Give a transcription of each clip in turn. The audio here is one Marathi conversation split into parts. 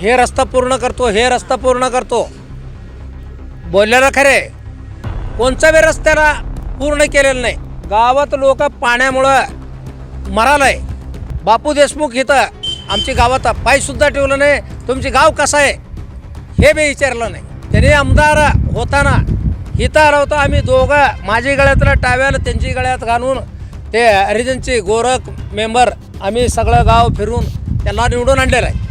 हे रस्ता पूर्ण करतो हे रस्ता पूर्ण करतो. बोललेलं खरे कोणचा बी रस्त्याला पूर्ण केलेलं नाही. गावात लोक पाण्यामुळं मरालाय. बापू देशमुख इथं आमची गावात पायसुद्धा ठेवलं नाही. तुमची गाव कसं आहे? हे बी विचारलं नाही. त्यांनी आमदार होताना इथं आला होता आम्ही दोघं. माझी गळ्यातला टाव्याल त्यांची गळ्यात घालून ते हरिजनचे गोरख मेंबर आम्ही सगळं गाव फिरून त्यांना निवडून आणलेलं आहे.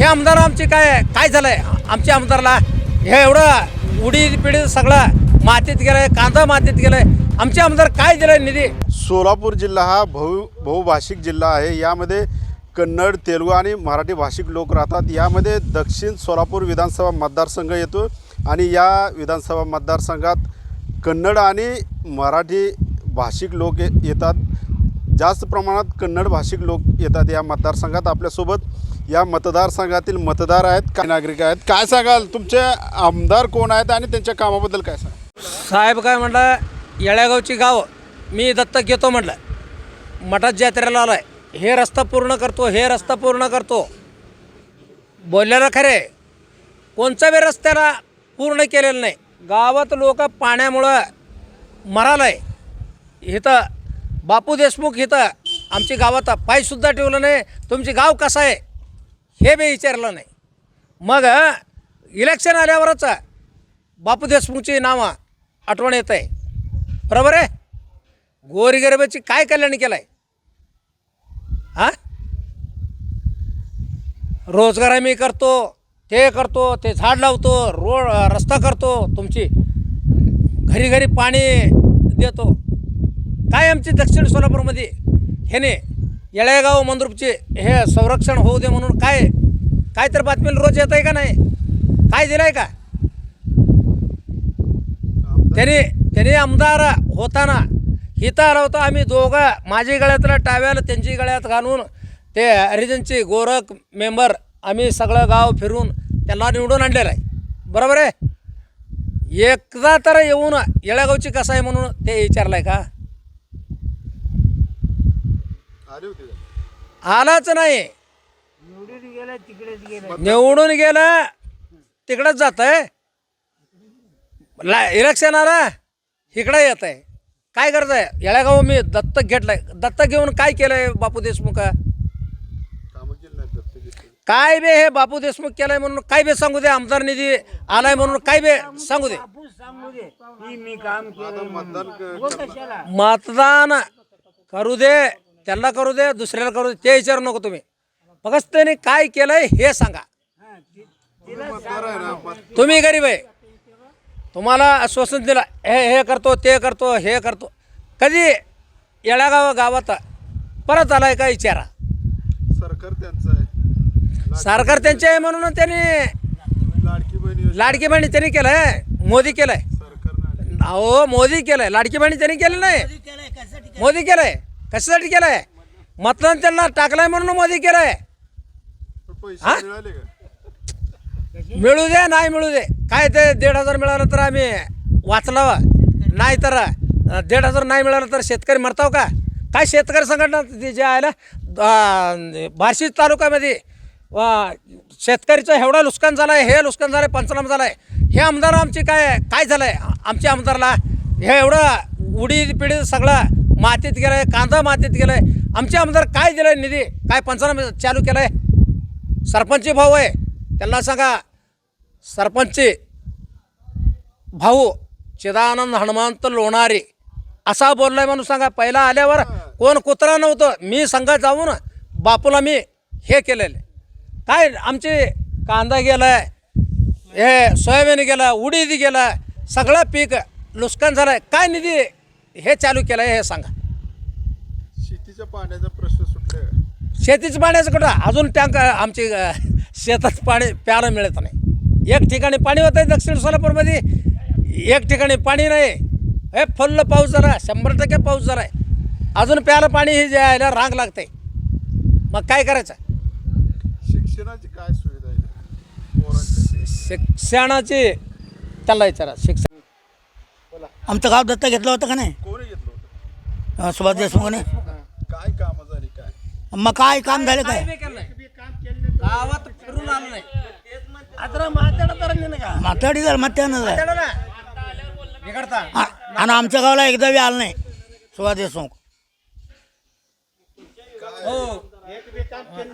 हे आमदार आमचे काय काय झालं आहे आमच्या आमदारला हे एवढं उडी पिढी सगळं मातीत गेलं आहे कांदा मातीत गेलं आहे आमचे आमदार काय दिलं आहे निधी? सोलापूर जिल्हा हा बहु बहुभाषिक जिल्हा आहे. यामध्ये कन्नड तेलुगू आणि मराठी भाषिक लोक राहतात. यामध्ये दक्षिण सोलापूर विधानसभा मतदारसंघ येतो आणि या विधानसभा मतदारसंघात कन्नड आणि मराठी भाषिक लोक ये- येतात. जास्त प्रमाणात कन्नड भाषिक लोक येतात या मतदारसंघात आपल्यासोबत. या मतदारसंघातील मतदार आहेत काय नागरिक आहेत. काय सांगाल? तुमचे आमदार कोण आहेत आणि त्यांच्या कामाबद्दल काय सांगा साहेब काय म्हटलं येळ्यागावची गाव. मी दत्तक घेतो म्हटलं मठात जत्रेला आलाय. हे रस्ता पूर्ण करतो हे रस्ता पूर्ण करतो. बोललेलं खरे कोणचा बी रस्त्याला पूर्ण केलेलं नाही. गावात लोक पाण्यामुळं मरालाय. इथं बापू देशमुख इथं आमची गावात पायसुद्धा ठेवलं नाही. तुमची गाव कसं आहे? हे बी विचारलं नाही. मग इलेक्शन आल्यावरच बापू देशमुखची नावं आठवण येत आहे. बरोबर आहे? गोरगरिबाची काय कल्याण केलं आहे हां? रोजगार आम्ही करतो ते करतो ते झाड लावतो रोड रस्ता करतो तुमची घरी घरी पाणी देतो. काय आमची दक्षिण सोलापूरमध्ये? ह्याने येळेगाव मंद्रुपचे हे संरक्षण होऊ दे म्हणून काय? काय तर बातमीला रोज येत आहे का नाही? काय दिलं आहे का त्याने त्याने आमदार होताना इथं आलो होतो. आम्ही दोघं माझी गळ्यातलं टाव्याल त्यांची गळ्यात घालून ते हरिजनचे गोरख मेंबर आम्ही सगळं गाव फिरून त्यांना निवडून आणलेलं आहे. बरोबर आहे? एकदा तर येऊन येळेगावची कसं आहे म्हणून ते विचारलं आहे का? आले होते आलाच नाही. निवडून गेलं तिकडंच जात आहे ला इलेक्शन आला इकडं येत आहे काय करत आहे? येळ्यागाव मी दत्तक घेतलंय. दत्तक घेऊन काय केलं आहे बापू देशमुख. काय बे हे बापू देशमुख केलंय म्हणून? काय बे सांगू दे? आमदार निधी आलाय म्हणून काय बे सांगू दे? हो मतदान करू दे. त्यांना करू दे दुसऱ्याला करू दे ते विचारू नको तुम्ही. फक्त त्यांनी काय केलंय हे सांगा. तुम्ही गरीब आहे. तुम्हाला आश्वासन दिलं हे हे करतो ते करतो हे करतो. कधी येळागाव गावात परत आलाय का विचारा. सरकार त्यांचं आहे. सरकार त्यांचे आहे म्हणून त्यांनी लाडकी बहिणी योजना. लाडकी बहिणी त्यांनी केलंय मोदी केलंय. अहो मोदी केलंय लाडकी बहिणी त्यांनी केलं नाही. मोदी केलंय. कशासाठी केलंय? मतदान त्यांना टाकलंय म्हणून मोदी केलंय. पण हा? पैसे मिळाले का? मिळू दे नाही मिळू दे. काय ते दीड हजार मिळालं तर आम्ही वाचलावं नाही तर दीड हजार नाही मिळालं तर शेतकरी मरताव का? काय शेतकरी संघटना ती जे आहे ना बार्शी तालुक्यामध्ये शेतकरीचं एवढं नुकसान झालं आहे हे नुकसान झालं आहे पंचनामा झालं आहे हे आमदार आमची काय काय झालं आहे आमच्या आमदारला हे एवढं उडीद पिढी सगळं मातीत गेलंय कांदा मातीत गेलंय. आमचे आमदार काय दिलं आहे निधी? काय पंचनामे चालू केलं आहे भाऊ आहे. त्यांना सांगा सरपंच भाऊ चिदानंद हनुमंत लोणारे. असा बोललाय म्हणून सांगा पहिला आल्यावर कोण कुत्रा नव्हतं? मी संघ जाऊन बापूला मी हे केलेलं काय आमचे कांदा गेलाय हे सोयाबीन गेलं उडीद गेलं सगळं पीक नुकसान झालं आहे काय निधी हे चालू केलं आहे हे सांगा. शेतीच्या पाण्याचा प्रश्न सुटले? शेतीचं पाण्याचं कुठं? अजून टँक आमची शेतात पाणी प्यायला मिळत नाही. एक ठिकाणी पाणी होतं आहे दक्षिण सोलापूरमध्ये एक ठिकाणी पाणी नाही. हे फुल्ल पाऊस झाला शंभर टक्के पाऊस झाला आहे अजून प्यायला पाणी हे जे आहे ना रांग लागते मग काय करायचं? शिक्षणाची काय सुविधा आहे? शिक्षणाची त्याला विचारा शिक्षण आमचं गाव दत्ता घेतलं होतं का नाही? कोणी घेतलं होतं? सुभाष देशमुखने काय काम झाली काय? मग काय काम झालं काय? मातडी फिरून झालं मग त्यानं आणि आमच्या गावला एकदा बी आलं नाही. सुभाष देशमुख. हो.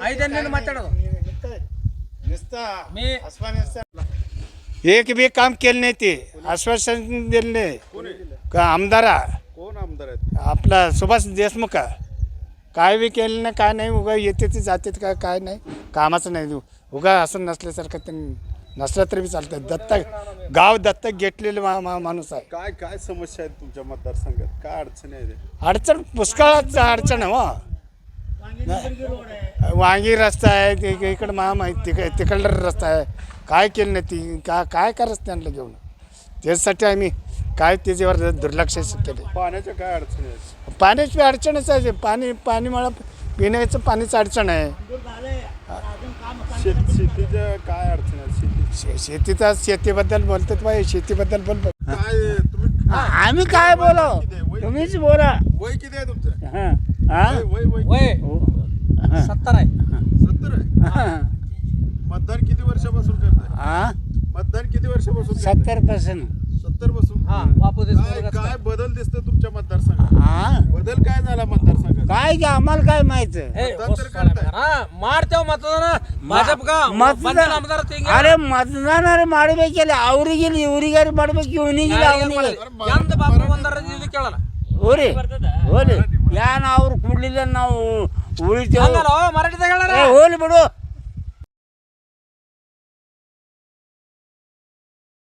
आई मी एक बी काम केलं नाही ते. आश्वासन दिलं नाही. का आमदारा? कोण आमदार आहेत? आपला सुभाष देशमुख. काय बी केलं नाही काय नाही उगा येते ते जाते ते काय काय नाही. कामाचं नाही. उगा असं नसल्यासारखं ते नसलं तरी बी चालतं दत्तक गाव दत्तक घेतलेलं मा, मा, माणूस आहे. काय काय समस्या आहेत तुमच्या मतदारसंघात? काय अडचणी आहेत? अडचण पुष्कळाच अडचण आहे हो. वांगी रस्ता आहे इकडं मा माहिती तिक तिकडला रस्ता आहे. काय केलं नाही ती का काय का रस्त्यांना घेऊन? त्याच्यासाठी आम्ही काय त्याच्यावर दुर्लक्ष केले पाण्याच्या काय अडचणी आहेत पाण्याची अडचणच आहे. पाणी पाणी मला पिण्याचं पाणीच अडचण आहे. शेत शेतीच्या काय अडचणी शे शेतीचा शेतीबद्दल बोलतात बाई शेतीबद्दल बोल काय तुम्ही आम्ही काय बोलो तुम्हीच बोला. वय किती आहे तुमचं? हा वय वय. सत्तर आहे. सत्तर मतदान किती वर्षापासून करताय? हा मतदान किती वर्षापासून सत्तरपासून सत्तरपासून? हा बापूजी काय बदल दिसत तुमच्या मतदारसंघात? हा बदल काय झाला मतदारसंघात? काय घ्या आम्हाला काय माहीत? मार मतदान का? मतदान अरे मतदान अरे माडबे केले. आवरी गेली इवरी गेली माडबे घेऊन गेली. आवरी केला ना. हो रे या नावावर कुठलेलं नाव ಉಳಿತೇವ ಮರಾಠಿ ಹೋಗ್ಲಿ ಬಿಡು.